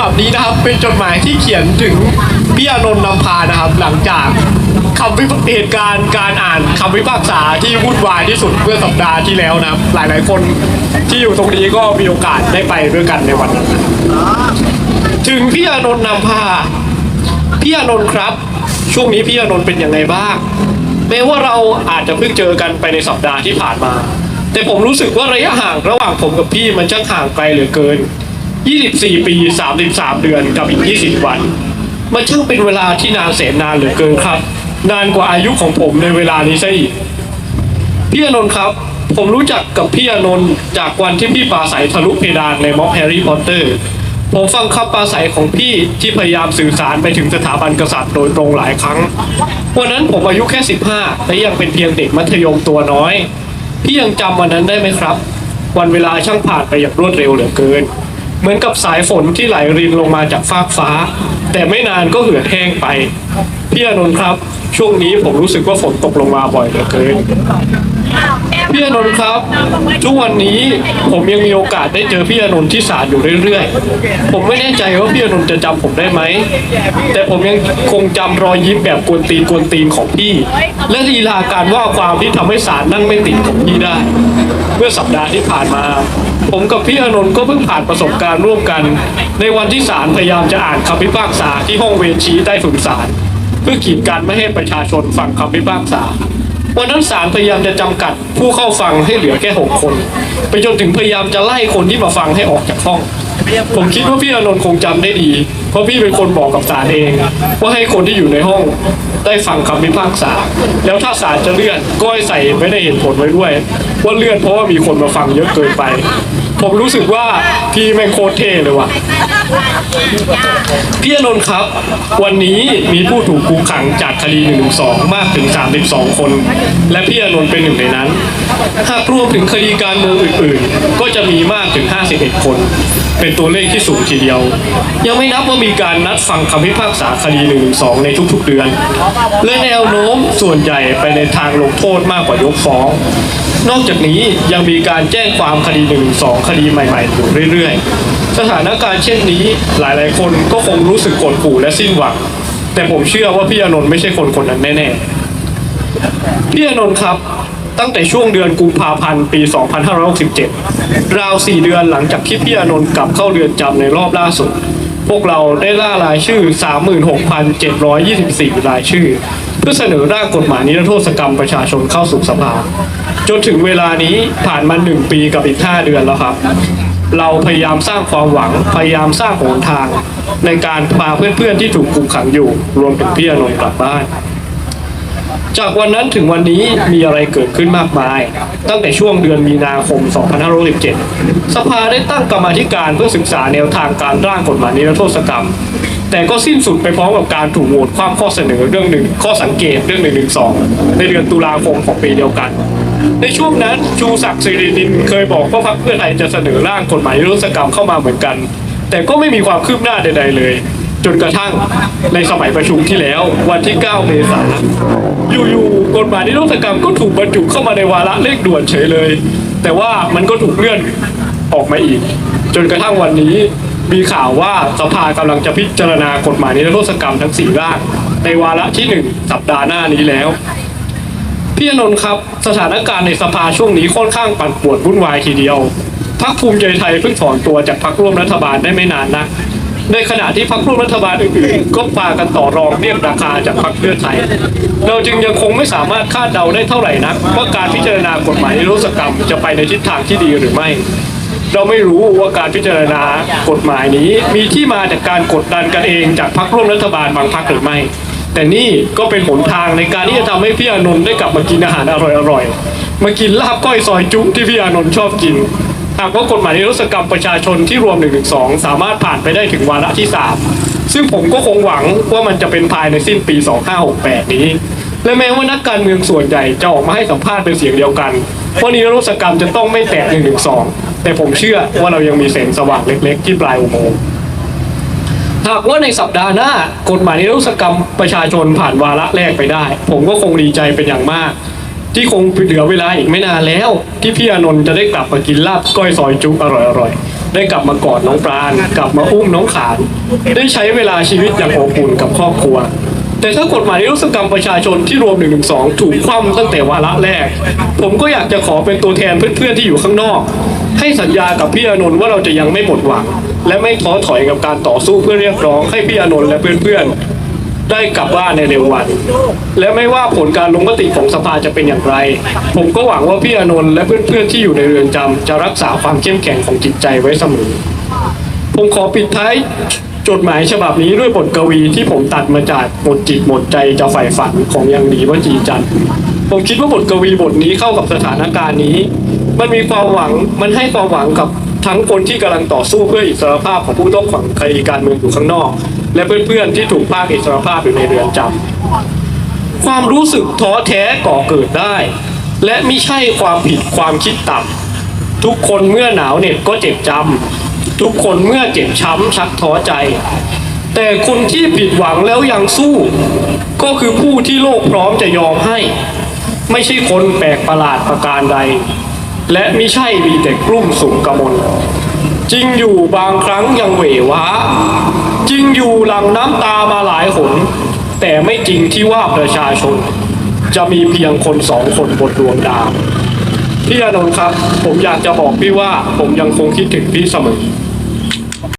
บับนี้นะครับ เป็นจดหมายที่เขียนถึงพี่อานนท์นำพานะครับ หลังจากคำวิพากษ์เหตุการณ์การอ่านคำพิพากษาที่วุ่นวายที่สุดเมื่อสัปดาห์ที่แล้วนะครับ หลายๆคนที่อยู่ตรงนี้ก็มีโอกาสได้ไปด้วยกันในวันนั้นถึงพี่อานนท์นำพาพี่อานนท์ครับ ช่วงนี้พี่อานนท์เป็นยังไงบ้างแม้ว่าเราอาจจะเพิ่งเจอกันไปในสัปดาห์ที่ผ่านมา แต่ผมรู้สึกว่าระยะห่างระหว่างผมกับพี่มันช่างห่างไกลเหลือเกิน 24 ปี 33 เดือนกับอีก 20 วันมันช่างเป็นเวลาที่นานแสนนานเหลือเกินครับ นานกว่าอายุของผมในเวลานี้ซะอีกพี่อนนท์ครับ ผมรู้จักกับพี่อนนท์จากวันที่พี่ปราศัยทะลุเพดานในม็อบแฮร์รี่พอตเตอร์ผมฟังคำปราศัยของพี่ที่พยายามสื่อสารไปถึงสถาบันกษัตริย์โดยตรงหลายครั้ง วันนั้นผมอายุแค่ 15 และยังเป็นเพียงเด็กมัธยมตัวน้อย พี่ยังจำวันนั้นได้ไหมครับ วันเวลาช่างผ่านไปอย่างรวดเร็วเหลือเกิน เหมือนกับสายฝนที่ไหลรินลงมาจากฟากฟ้า แต่ไม่นานก็เหือดแห้งไป พี่อานนท์ครับ ช่วงนี้ผมรู้สึกว่าฝนตกลงมาบ่อยเหลือเกินพี่อานนท์ครับ ทุกวันนี้ผมยังมีโอกาสได้เจอพี่อานนท์ที่ศาลอยู่เรื่อยๆ ผมไม่แน่ใจว่าพี่อานนท์จะจำผมได้ไหม แต่ผมยังคงจำรอยยิ้มแบบกวนตีนกวนตีนของพี่ และลีลาการว่าความที่ทำให้ศาลนั่งไม่ติดของพี่ได้ เมื่อสัปดาห์ที่ผ่านมา ผมกับพี่อนนท์ก็เพิ่งผ่านประสบการณ์ร่วมกัน ในวันที่ศาลพยายามจะอ่านคำพิพากษาที่ห้องเวรชี้ใต้ถุนศาลเพื่อกีดกันไม่ให้ประชาชนฟังคำพิพากษาวันนั้นศาลพยายามจะจำกัดผู้เข้าฟังให้เหลือแค่หกคน ไปจนถึงพยายามจะไล่คนที่มาฟังให้ออกจากห้อง ผมคิดว่าพี่อนนท์คงจำได้ดี เพราะพี่เป็นคนบอกกับศาลเองว่าให้คนที่อยู่ในห้องได้ฟังคำพิพากษา แล้วถ้าศาลจะเลื่อนก็ให้ใส่ไม่ได้เหตุผลไว้ด้วย ว่าเลื่อนเพราะว่ามีคนมาฟังเยอะเกินไป ผมรู้สึกว่าพี่แม่งโคตรเท่เลยว่ะ พี่อนนท์ครับ วันนี้มีผู้ถูกคุมขังจากคดี1นึมากถึง 32 คน และพี่อนนท์เป็นหนึ่งในนั้น หากรวมถึงคดีการเมืองอื่นๆ ก็จะมีมากถึง 51 คน เป็นตัวเลขที่สูงทีเดียว ยังไม่นับว่ามีการนัดฟังคำพิพากษาคดี1นึในทุกๆเดือน และแนวโน้มส่วนใหญ่ไปในทางลงโทษมากกว่ายกฟ้อง นอกจากนี้ยังมีการแจ้งความคดี1นึคดีใหม่ๆอยู่เรื่อยๆ สถานการณ์เช่นนี้หลายๆ คนก็คงรู้สึกกดขู่และสิ้นหวัง แต่ผมเชื่อว่าพี่อนนท์ไม่ใช่คนคนนั้นแน่ๆ พี่อนนท์ครับตั้งแต่ช่วงเดือนกุมภาพันธ์ปี 2567 ราว 4 เดือนหลังจากที่พี่อนนท์กลับเข้าเรือนจำในรอบล่าสุด พวกเราได้ล่ารายชื่อ 36,724 รายชื่อ เพื่อเสนอร่างกฎหมายนิรโทษกรรมประชาชนเข้าสู่สภา จนถึงเวลานี้ผ่านมาหนึ่งปีกับอีก 5 เดือนแล้วครับ เราพยายามสร้างความหวังพยายามสร้างหนทาง ในการพาเพื่อนๆที่ถูกคุมขังอยู่ รวมถึงพี่อานนท์กลับบ้าน จากวันนั้นถึงวันนี้มีอะไรเกิดขึ้นมากมาย ตั้งแต่ช่วงเดือนมีนาคม 2567สภาได้ตั้งกรรมาธิการเพื่อศึกษาแนวทางการร่างกฎหมายนิรโทษกรรม แต่ก็สิ้นสุดไปพร้อมกับการถูกโหวตความข้อเสนอเรื่องหนึ่งข้อสังเกตเรื่องหนึ่งหนึ่งสองในเดือนตุลาคมของปีเดียวกัน ในช่วงนั้นชูศักดิ์สิรินินเคยบอกว่าพรรคเพื่อไทยจะเสนอร่างกฎหมายนิรโทษกรรมเข้ามาเหมือนกัน แต่ก็ไม่มีความคืบหน้าใด ๆ เลย จนกระทั่งในสมัยประชุมที่แล้ววันที่ 9 เมษายน อยู่ๆกฎหมายนิรโทษกรรมก็ถูกบรรจุเข้ามาในวาระเลขด่วนเฉยเลย แต่ว่ามันก็ถูกเลื่อนออกมาอีก จนกระทั่งวันนี้มีข่าวว่าสภากำลังจะพิจารณากฎหมายนิรโทษกรรมทั้งสี่ร่าง ในวาระที่หนึ่งสัปดาห์หน้านี้แล้ว พี่อนนท์ครับสถานการณ์ในสภาช่วงนี้ค่อนข้างปั่นป่วนวุ่นวายทีเดียวพรรคภูมิใจไทยเพิ่งถอนตัวจากพรรคร่วมรัฐบาลได้ไม่นานนะ ในขณะที่พรรคร่วมรัฐบาลอื่นๆก็พากันต่อรองเรียกราคาจากพรรคเพื่อไทย เราจึงยังคงไม่สามารถคาดเดาได้เท่าไหร่นักว่าการพิจารณากฎหมายนิรโทษกรรมจะไปในทิศทางที่ดีหรือไม่ เราไม่รู้ว่าการพิจารณากฎหมายนี้มีที่มาจากการกดดันกันเองจากพรรคร่วมรัฐบาลบางพรรคหรือไม่ แต่นี่ก็เป็นหนทางในการที่จะทำให้พี่อานนท์ได้กลับมากินอาหารอร่อยๆมากินลาบก้อยซอยจุที่พี่อานนท์ชอบกิน หากว่ากฎหมายนิรโทษกรรมประชาชนที่รวม1นึสามารถผ่านไปได้ถึงวาระที่ 3 ซึ่งผมก็คงหวังว่ามันจะเป็นภายในสิ้นปี 2568 นี้ และแม้ว่านักการเมืองส่วนใหญ่จะออกมาให้สัมภาษณ์เป็นเสียงเดียวกันว่านิรโทษกรรมจะต้องไม่แตะ1นึแต่ผมเชื่อว่าเรายังมีแสงสว่างเล็กๆ ที่ปลายอุโมงค์หากว่าในสัปดาห์หน้ากฎหมายนิรโทษกรรมประชาชนผ่านวาระแรกไปได้ ผมก็คงดีใจเป็นอย่างมาก ที่คงเหลือเวลาอีกไม่นานแล้ว ที่พี่อานนท์จะได้กลับมากินลาบก้อยซอยจุอร่อยๆได้กลับมากอดน้องปราณกลับมาอุ้มน้องขาน ได้ใช้เวลาชีวิตอย่างอบอุ่นกับครอบครัว แต่ถ้ากฎหมายนิรโทษกรรมประชาชนที่รวม1นึถูกคว่ำตั้งแต่วาระแรก ผมก็อยากจะขอเป็นตัวแทนเพื่อนๆที่อยู่ข้างนอก ให้สัญญากับพี่อานนท์ว่าเราจะยังไม่หมดหวัง และไม่ท้อถอยกับการต่อสู้เพื่อเรียกร้องให้พี่อานนท์และเพื่อนๆ ได้กลับบ้านในเร็ววัน และไม่ว่าผลการลงมติของสภาจะเป็นอย่างไร ผมก็หวังว่าพี่อนนท์และเพื่อนๆที่อยู่ในเรือนจำจะรักษาความเข้มแข็งของจิตใจไว้เสมอผมขอปิดท้ายจดหมายฉบับนี้ด้วยบทกวีที่ผมตัดมาจากบทจิตบทใจจะใฝ่ฝันของยังดีวจีจันทร์ผมคิดว่าบทกวีบทนี้เข้ากับสถานการณ์นี้ มันมีความหวังมันให้ความหวังกับทั้งคนที่กำลังต่อสู้เพื่ออิสรภาพของผู้ต้องขังคดีการเมืองอยู่ข้างนอก และเพื่อนๆที่ถูกภาคอิสรภาพอยู่ในเรือนจำความรู้สึกท้อแท้ก่อเกิดได้ และไม่ใช่ความผิดความคิดต่ำทุกคนเมื่อหนาวเหน็บก็เจ็บจำทุกคนเมื่อเจ็บช้ำชักท้อใจ แต่คนที่ผิดหวังแล้วยังสู้ ก็คือผู้ที่โลกพร้อมจะยอมให้ ไม่ใช่คนแปลกประหลาดประการใด และไม่ใช่มีแต่กลุ่มสุขกระมลจริงอยู่บางครั้งยังเหวว้า จริงอยู่หลังน้ำตามาหลายหนแต่ไม่จริงที่ว่าประชาชน จะมีเพียงคนสองคนบนดวงดาวพี่อนนท์ครับ ผมอยากจะบอกพี่ว่าผมยังคงคิดถึงพี่เสมอ